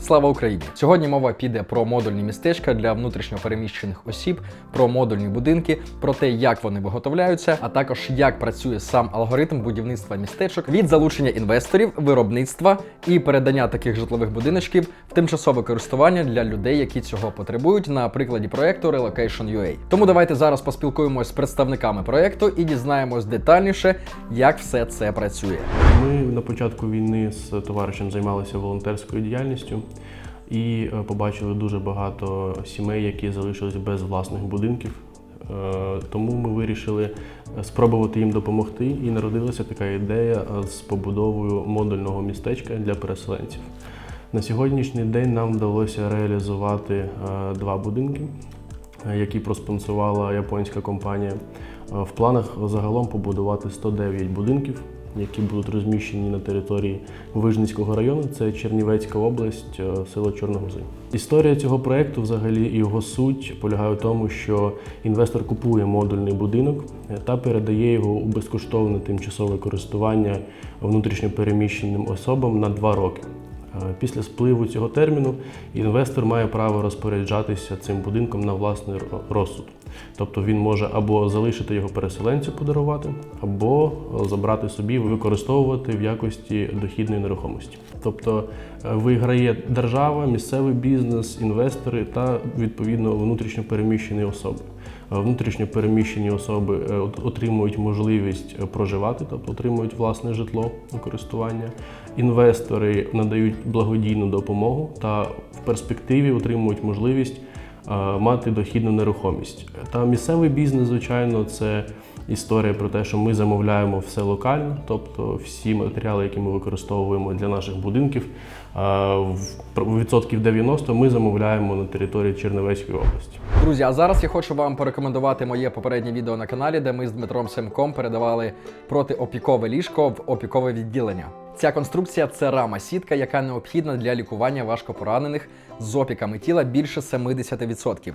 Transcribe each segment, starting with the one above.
Слава Україні! Сьогодні мова піде про модульні містечка для внутрішньопереміщених осіб, про модульні будинки, про те, як вони виготовляються, а також як працює сам алгоритм будівництва містечок від залучення інвесторів, виробництва і передання таких житлових будиночків в тимчасове користування для людей, які цього потребують, на прикладі проекту Relocation UA. Тому давайте зараз поспілкуємось з представниками проекту і дізнаємось детальніше, як все це працює. Ми на початку війни з товаришем займалися волонтерською діяльністю і е, побачили дуже багато сімей, які залишились без власних будинків. Е, Тому ми вирішили спробувати їм допомогти, і народилася така ідея е, з побудовою модульного містечка для переселенців. На сьогоднішній день нам вдалося реалізувати е, два будинки, е, які проспонсувала японська компанія. Е, В планах загалом побудувати 109 будинків, які будуть розміщені на території Вижницького району. Це Чернівецька область, е, село Чорногузи. Історія цього проекту, взагалі, і його суть полягає в тому, що інвестор купує модульний будинок е, та передає його у безкоштовне тимчасове користування внутрішньопереміщеним особам на два роки. Е, Після спливу цього терміну інвестор має право розпоряджатися цим будинком на власний розсуд. Тобто він може або залишити його переселенцю подарувати, або е, забрати собі використовувати в якості дохідної нерухомості. Тобто е, виграє держава, місцевий бізнес, інвестори та відповідно внутрішньо переміщені особи. Внутрішньо переміщені особи отримують можливість проживати, тобто отримують власне житло у користування. Інвестори надають благодійну допомогу та в перспективі отримують можливість е, мати дохідну нерухомість. Та місцевий бізнес, звичайно, це історія про те, що ми замовляємо все локально, тобто всі матеріали, які ми використовуємо для наших будинків, е, в відсотків 90 ми замовляємо на території Чернівецької області. Друзі, а зараз я хочу вам порекомендувати моє попереднє відео на каналі, де ми з Дмитром Семком передавали протиопікове ліжко в опікове відділення. Ця конструкція це рама сітка, яка необхідна для лікування важкопоранених з опіками тіла більше 70%.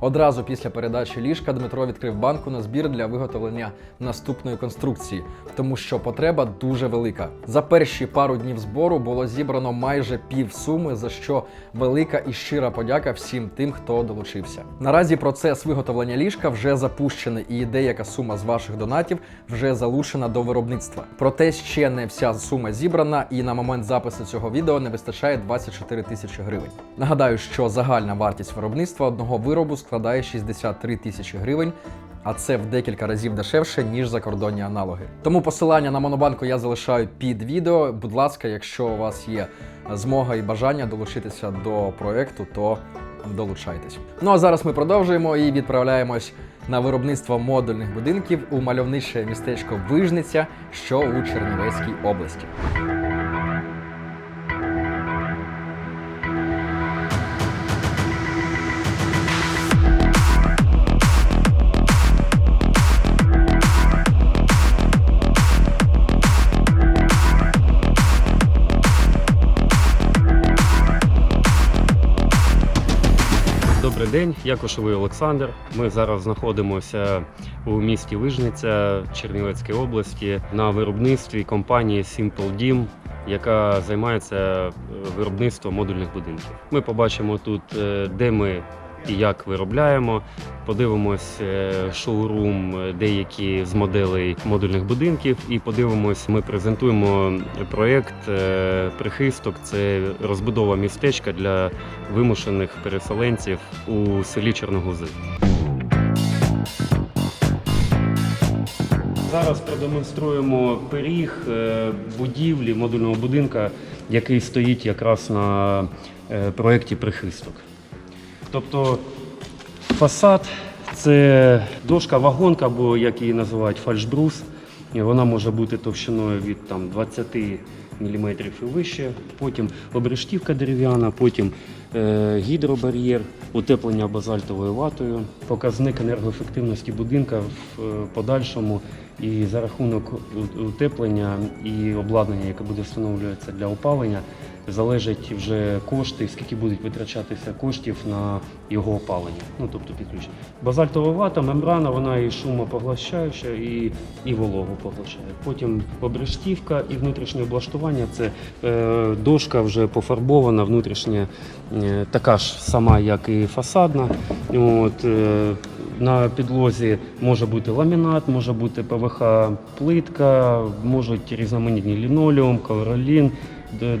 Одразу після передачі ліжка Дмитро відкрив банку на збір для виготовлення наступної конструкції, тому що потреба дуже велика. За перші пару днів збору було зібрано майже пів суми, за що велика і щира подяка всім тим, хто долучився. Наразі процес виготовлення ліжка вже запущений, і деяка сума з ваших донатів вже залучена до виробництва. Проте ще не вся сума зібрана, і на момент запису цього відео не вистачає 24 тисячі гривень. Нагадаю, що загальна вартість виробництва одного виробу складає 63 тисячі гривень. А це в декілька разів дешевше, ніж закордонні аналоги. Тому посилання на монобанку я залишаю під відео. Будь ласка, якщо у вас є змога і бажання долучитися до проекту, то долучайтесь. Ну а зараз ми продовжуємо і відправляємось на виробництво модульних будинків у мальовниче містечко Вижниця, що у Чернівецькій області. День, я Кошовий Олександр. Ми зараз знаходимося у місті Вижниця Чернівецької області на виробництві компанії Simple Dim, яка займається е, виробництвом модульних будинків. Ми побачимо тут, е, де ми і як виробляємо. Подивимось е, шоурум е, деякі з моделей модульних будинків, і подивимось, ми презентуємо проєкт е, прихисток. Це розбудова містечка для вимушених переселенців у селі Чорногузи. Зараз продемонструємо пиріг будівлі модульного будинка, який стоїть якраз на проєкті прихисток. Тобто фасад це дошка вагонка, або як її називають фальшбрус. Вона може бути товщиною від там, 20 мм і вище. Потім обрештівка дерев'яна, потім е, гідробар'єр, утеплення базальтовою ватою, показник енергоефективності будинка в е, подальшому. І за рахунок утеплення і обладнання, яке буде встановлюватися для опалення, залежать вже кошти, скільки будуть витрачатися коштів на його опалення. Ну тобто підключення. Базальтова вата, мембрана, вона і шумопоглощаюча, і, і вологу поглощає. Потім побрештівка і внутрішнє облаштування це е, дошка вже пофарбована, внутрішня е, така ж сама, як і фасадна. От, е, на підлозі може бути ламінат, може бути ПВХ плитка, можуть різноманітні лінолеум, ковролін,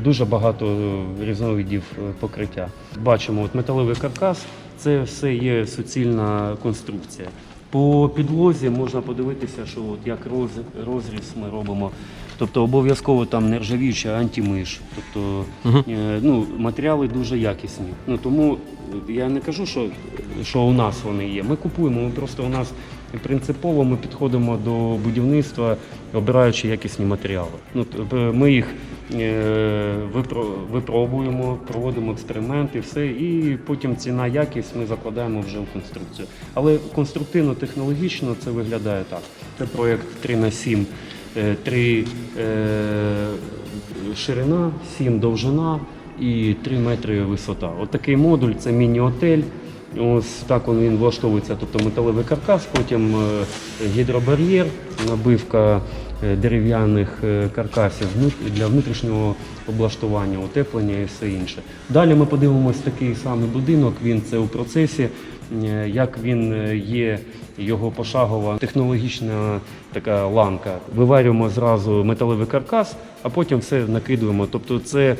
дуже багато різновидів е, покриття. Бачимо, от металевий каркас це все є суцільна конструкція. По підлозі можна подивитися, що от як роз- розріз ми робимо. Тобто обов'язково там нержавіюча антимиш. Тобто е, ну, матеріали дуже якісні. Ну, тому я не кажу, що, що у нас вони є. Ми купуємо, ми просто у нас принципово ми підходимо до будівництва, обираючи якісні матеріали. Ну, ми їх е, випробуємо, проводимо експерименти, все, і потім ціна, якість ми закладаємо вже в конструкцію. Але конструктивно-технологічно це виглядає так. Це проєкт 3 на 7 3 ширина, 7 довжина і 3 метри висота. От модуль це міні-отель. Ось так він влаштовується, тобто металевий каркас, потім е, гідробар'єр, набивка е, дерев'яних е, каркасів для внутрішнього облаштування, утеплення і все інше. Далі ми подивимось такий самий будинок. Він це у процесі, як він є. Його пошагова технологічна така ланка. Виварюємо зразу металевий каркас, а потім все накидуємо. Тобто, це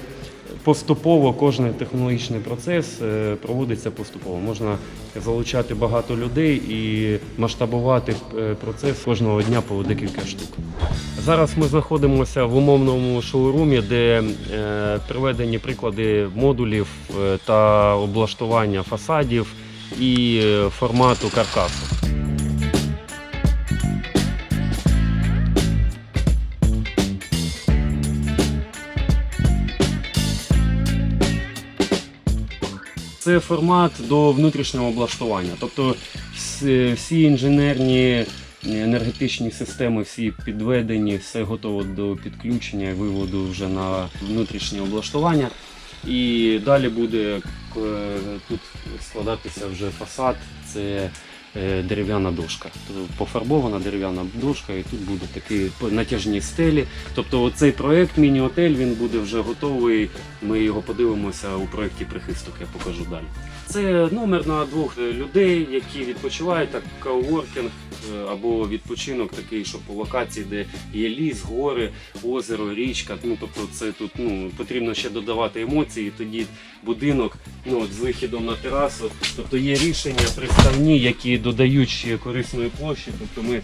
поступово кожен технологічний процес е, проводиться поступово. Можна залучати багато людей і масштабувати е, процес кожного дня по декілька штук. Зараз ми знаходимося в умовному шоурумі, де е, приведені приклади модулів та облаштування фасадів і формату каркасу. Це формат до внутрішнього облаштування. Тобто всі, всі інженерні енергетичні системи, всі підведені, все готово до підключення і виводу вже на внутрішнє облаштування. І далі буде е, тут складатися вже фасад. Це е, дерев'яна дошка. Тобто Пофарбована дерев'яна дошка, і тут будуть такі натяжні стелі. Тобто цей проект міні-отель він буде вже готовий. Ми його подивимося у проєкті прихисток, я покажу далі. Це номер на двох е, людей, які відпочивають, так кауворкінг е, або відпочинок такий, що по локації, де є ліс, гори, озеро, річка. Ну тобто, це тут ну потрібно ще додавати емоції. Тоді будинок ну от з вихідом на терасу. Тобто є рішення приставні, які додають ще корисної площі. Тобто ми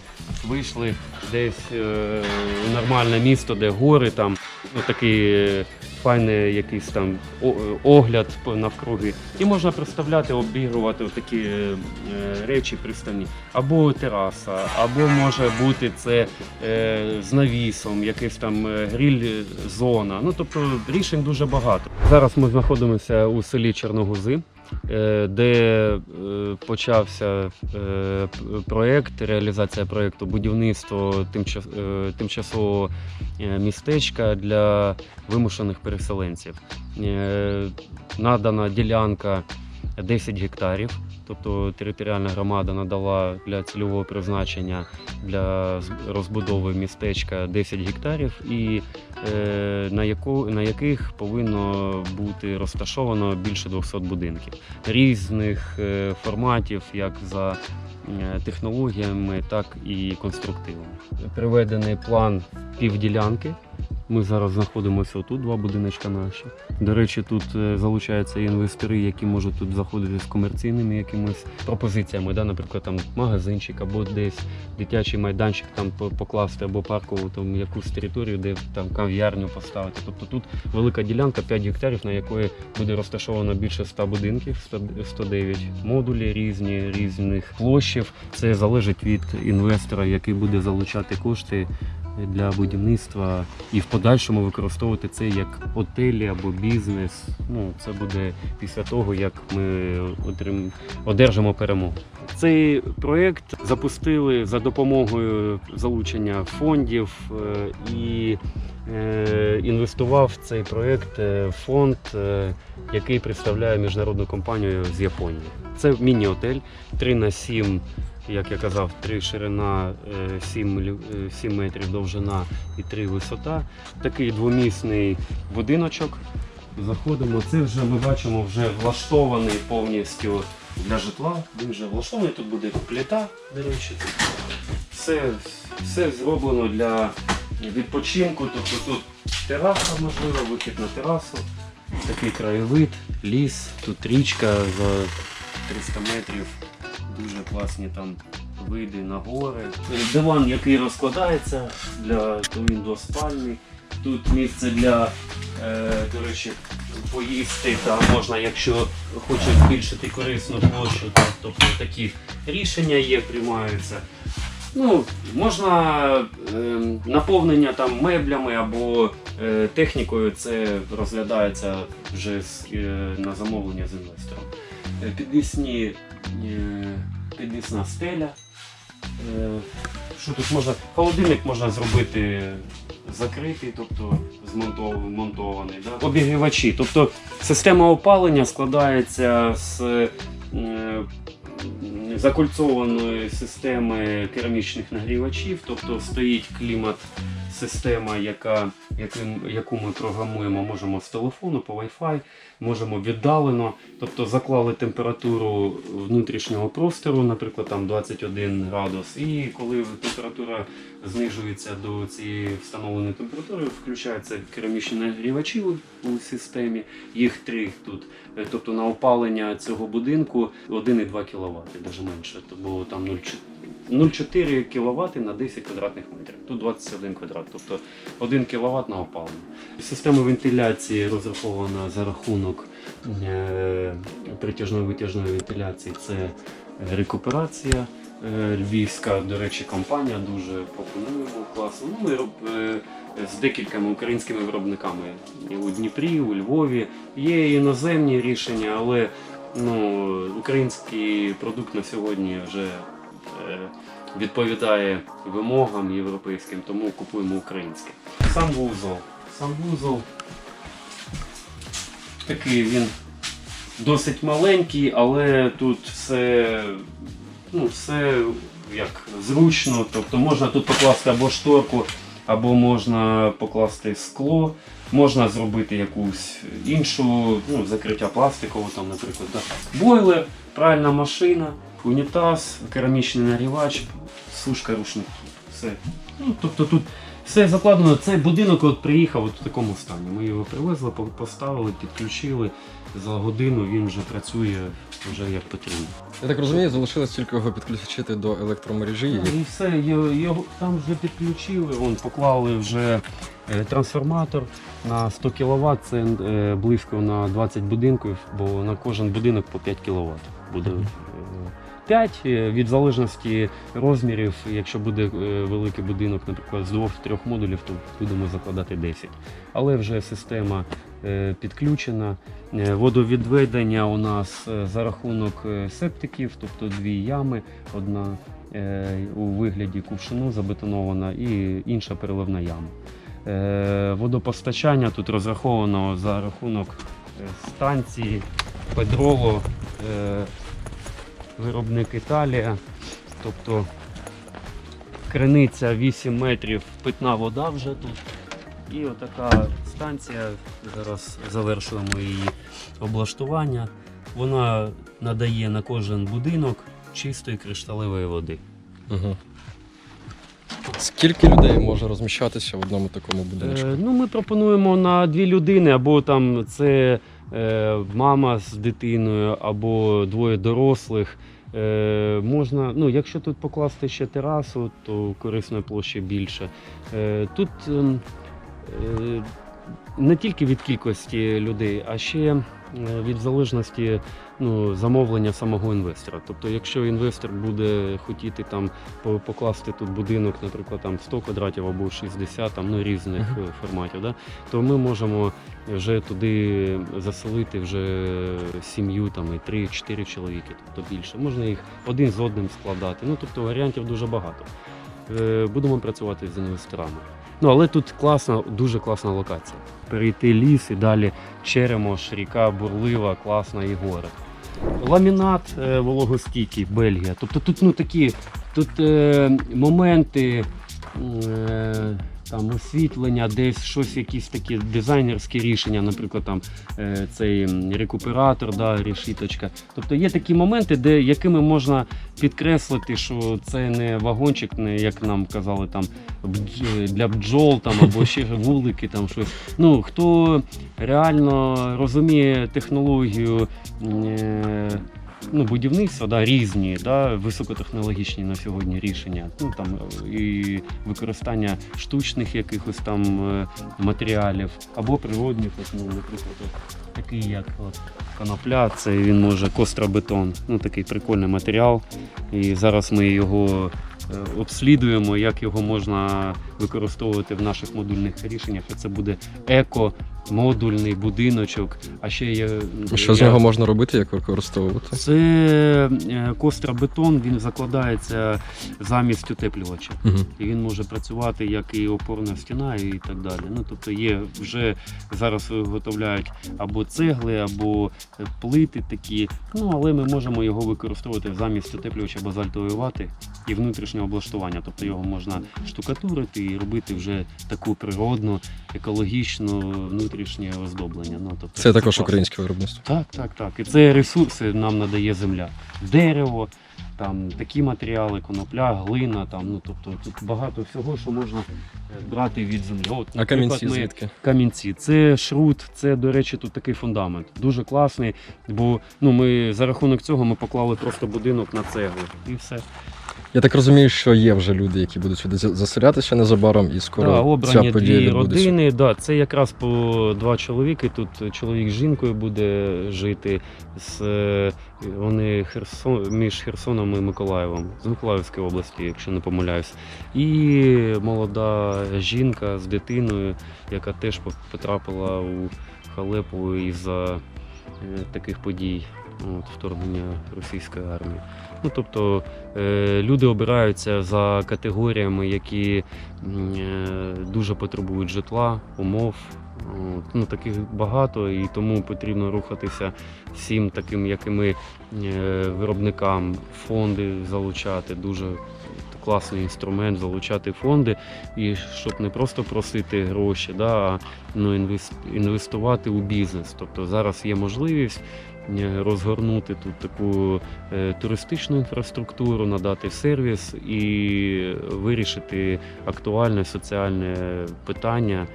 вийшли десь е, у нормальне місто, де гори там, ну такий е, файний якийсь там е, огляд навкруги. І можна представляти, обігрувати такі речі приставні. Або тераса, або може бути це з навісом, якийсь там е, гриль-зона. Ну тобто рішень дуже багато. Зараз ми знаходимося у селі Чорногузи. Е, Де е, почався е, проєкт, реалізація проєкту будівництво тимчасового містечка для вимушених переселенців. Надана ділянка 10 гектарів. Тобто територіальна громада надала для цільового призначення для розбудови містечка 10 гектарів, і е, на, яку, на яких повинно бути розташовано більше 200 будинків різних е, форматів, як за е, технологіями, так і конструктивом. Приведений план півділянки. Ми зараз знаходимося тут, два будиночка наші. До речі, тут е, залучаються інвестори, які можуть тут заходити з комерційними якимись пропозиціями. Да? Наприклад, там магазинчик або десь дитячий майданчик там покласти, або паркову там якусь територію, де там кав'ярню поставити. Тобто тут велика ділянка 5 гектарів, на якої буде розташовано більше 100 будинків, 109 модулі різні, різних площів. Це залежить від інвестора, який буде залучати кошти для будівництва і в подальшому використовувати це як готелі або бізнес. Ну, це буде після того, як ми отрим... одержимо перемогу. Цей проєкт запустили за допомогою залучення фондів е, і е, інвестував в цей проєкт е, фонд, який представляє міжнародну компанію з Японії. Це міні-отель 3 на 7 як я казав, 3 ширина, 7, 7 метрів довжина і 3 висота. Такий двомісний будиночок. Заходимо. Це вже ми бачимо вже влаштований повністю для житла. Він вже влаштований. Тут буде плита, до речі. Все, все зроблено для відпочинку. Тобто тут тераса можливо, вихід на терасу. Такий краєвид, ліс, тут річка за 300 метрів. Дуже класні там види на гори. Диван, який розкладається для то він. Тут місце для, е, до речі, поїсти. Там можна, якщо хочуть збільшити корисну площу, то, тобто такі рішення є, приймаються. Ну, можна е, наповнення там меблями або е, технікою, це розглядається вже з, е, на замовлення з інвестором. Е, Підвісні, підвісна стеля. Е, що тут можна? Холодильник можна зробити закритий, тобто змонтований. Да? Обігрівачі. Тобто система опалення складається з е, закольцованої системи керамічних нагрівачів, тобто стоїть клімат. Система, яка, яку ми програмуємо, можемо з телефону по Wi-Fi, можемо віддалено, тобто заклали температуру внутрішнього простору, наприклад, там 21 градус, і коли температура знижується до цієї встановленої температури, включаються керамічні нагрівачі у, системі, їх три тут. Е, Тобто на опалення цього будинку 1,2 кВт, навіть менше, то там 0,4 0,4 кВт на 10 квадратних метрів. Тут 21 квадрат, тобто 1 кВт на опалення. Система вентиляції розрахована за рахунок е, притяжної витяжної вентиляції. Це рекуперація. Е, Львівська, до речі, компанія дуже пропонує класно. Ну, ми е, з декількома українськими виробниками І у Дніпрі, у Львові. Є іноземні рішення, але ну, український продукт на сьогодні вже е, відповідає вимогам європейським, тому купуємо українське. Сам вузол. Сам вузол такий він досить маленький, але тут все, ну, все як зручно. Тобто можна тут покласти або шторку, або можна покласти скло. Можна зробити якусь іншу ну, закриття пластикового, там, наприклад, да. бойлер, пральна машина, унітаз, керамічний нагрівач, сушка рушників. Все. Ну, тобто тут все закладено. Цей будинок от приїхав от в такому стані. Ми його привезли, поставили, підключили. За годину він вже працює вже як потрібно. Я так розумію, залишилось тільки його підключити до електромережі. І все, його, його там вже підключили, вон, поклали вже е, трансформатор на 100 кВт, це е, близько на 20 будинків, бо на кожен будинок по 5 кВт буде. Е, 5 е, від залежності розмірів, якщо буде е, великий будинок, наприклад, з двох-трьох модулів, то будемо закладати 10. Але вже система підключена. Е, Водовідведення у нас е, за рахунок е, септиків, тобто дві ями, одна е, у вигляді кувшину забетонована і інша переливна яма. Е, Водопостачання тут розраховано за рахунок е, станції Педрово, е, виробник Італія. Тобто криниця 8 метрів, питна вода вже тут. І отака станція. Зараз завершуємо її облаштування. Вона надає на кожен будинок чистої кришталевої води. Угу. Скільки людей може розміщатися в одному такому будиночку? Е, ну, ми пропонуємо на дві людини, або там це е, мама з дитиною, або двоє дорослих. Е, можна, ну, якщо тут покласти ще терасу, то корисної площі більше. Е, тут ем, е, не тільки від кількості людей, а ще е, від залежності ну, замовлення самого інвестора. Тобто, якщо інвестор буде хотіти там покласти тут будинок, наприклад, там 100 квадратів або 60, там ну різних Мгм. е, форматів, да, то ми можемо вже туди заселити вже сім'ю там і 3-4 чоловіки, тобто більше. Можна їх один з одним складати. Ну тобто варіантів дуже багато. Е, Будемо працювати з інвесторами. Ну але тут класна, дуже класна локація. Перейти ліс і далі Черемош, ріка бурлива, класна і гори. Ламінат е, вологостійкий, Бельгія. Тобто тут ну такі тут е, моменти. Е, там освітлення, десь щось, якісь такі дизайнерські рішення, наприклад, там е, цей рекуператор, да, решіточка. Тобто є такі моменти, де якими можна підкреслити, що це не вагончик, не як нам казали, там для бджол там або ще вулики, там щось. Ну хто реально розуміє технологію. Ну, будівництва да, різні, да, високотехнологічні на сьогодні рішення. Ну там і використання штучних якихось там е, матеріалів або природних, ну, наприклад, такий як от, конопля, це він може костробетон. Ну такий прикольний матеріал. І зараз ми його е, обслідуємо, як його можна використовувати в наших модульних рішеннях. І це буде еко. Модульний будиночок, а ще є Що з нього можна робити, як використовувати? це е, костробетон, він закладається замість утеплювача. Угу. І він може працювати як і опорна стіна, і так далі. Ну тобто є вже зараз виготовляють або цегли, або е, плити такі. Ну але ми можемо його використовувати замість утеплювача базальтової вати і внутрішнього облаштування. Тобто його можна штукатурити і робити вже таку природну, екологічну внутрішнє оздоблення. Ну тобто Це також класно. українське виробництво. Так, так, так. І це ресурси нам надає земля. Дерево, там такі матеріали, конопля, глина, там, ну тобто тут багато всього, що можна е, брати від землі. От, А камінці ми- звідки? Камінці. Це шрут, це, до речі, тут такий фундамент. Дуже класний, бо ну, ми за рахунок цього ми поклали просто будинок на цеглу. І все. Я так розумію, що є вже люди, які будуть сюди заселятися незабаром, і скоро Да, ця обрані подія дві родини. Да, це якраз по два чоловіки. Тут чоловік з жінкою буде жити. З, е, вони Херсон, між Херсоном і Миколаєвом, з Миколаївської області, якщо не помиляюсь. І молода жінка з дитиною, яка теж потрапила у халепу із-за е, таких подій. От, вторгнення російської армії. Ну, тобто е, люди обираються за категоріями, які е, дуже потребують житла, умов. От, ну, таких багато, і тому потрібно рухатися всім таким, як і ми, е, виробникам, фонди залучати. Дуже класний інструмент залучати фонди, і щоб не просто просити гроші, да, а ну, інвестувати у бізнес. Тобто зараз є можливість розгорнути тут таку е, туристичну інфраструктуру, надати сервіс і вирішити актуальне соціальне питання.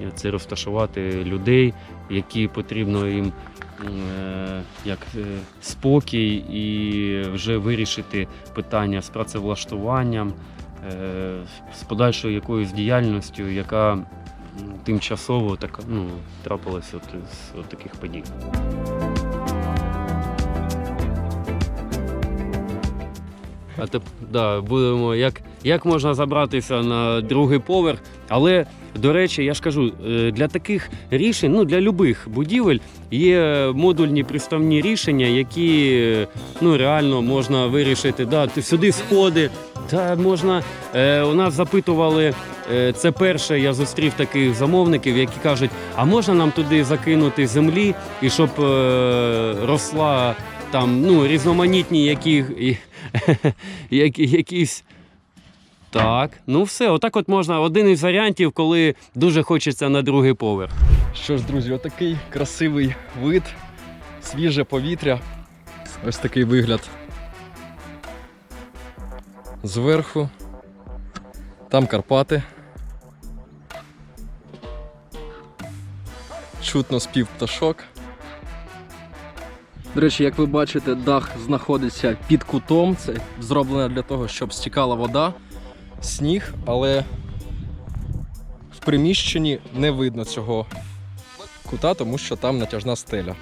Е, Це розташувати людей, які потрібно їм е, як е, спокій і вже вирішити питання з працевлаштуванням, е, з подальшою якоюсь діяльністю, яка тимчасово така, ну, трапилася от з от таких подій. А теп, да, будемо, як, як можна забратися на другий поверх. Але, до речі, я ж кажу, е, для таких рішень, ну для любих будівель є модульні приставні рішення, які ну, реально можна вирішити. Да, сюди сходи, та можна. Е, у нас запитували. е, Це перше, я зустрів таких замовників, які кажуть, а можна нам туди закинути землі, і щоб е, росла там ну, різноманітні які, які, якісь. Так, ну все, отак от можна. Один із варіантів, коли дуже хочеться на другий поверх. Що ж, друзі, отакий красивий вид, свіже повітря. Ось такий вигляд. Зверху. Там Карпати. Чутно спів пташок. До речі, як ви бачите, дах знаходиться під кутом. Це зроблено для того, щоб стікала вода, сніг, але в приміщенні не видно цього кута, тому що там натяжна стеля.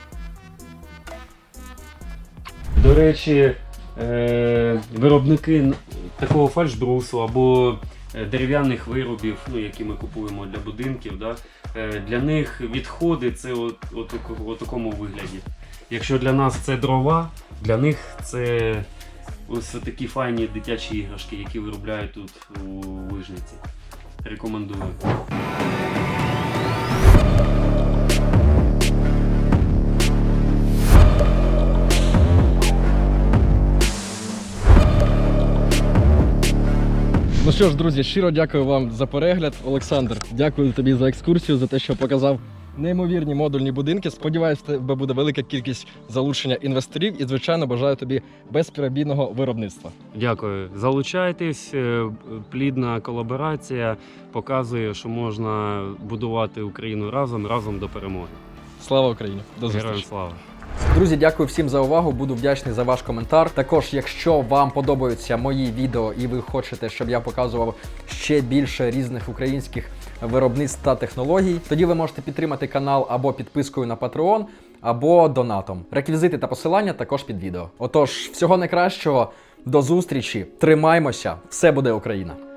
До речі, е, виробники такого фальшбрусу або е, дерев'яних виробів, ну, які ми купуємо для будинків, да, е, для них відходи це от, от, у- такому вигляді. Якщо для нас це дрова, для них це ось такі файні дитячі іграшки, які виробляють тут у Вижниці. Рекомендую. Ну що ж, друзі, щиро дякую вам за перегляд. Олександр, дякую тобі за екскурсію, за те, що показав неймовірні модульні будинки. Сподіваюсь, в тебе буде велика кількість залучення інвесторів і, звичайно, бажаю тобі безперебійного виробництва. Дякую. Залучайтесь. е, Плідна колаборація показує, що можна будувати Україну разом, разом до перемоги. Слава Україні! До Героям слава! Друзі, дякую всім за увагу. Буду вдячний за ваш коментар. Також, якщо вам подобаються мої відео і ви хочете, щоб я показував ще більше різних українських виробництв та технологій, тоді ви можете підтримати канал або підпискою на Patreon, або донатом. Реквізити та посилання також під відео. Отож, всього найкращого, до зустрічі, тримаймося, все буде Україна!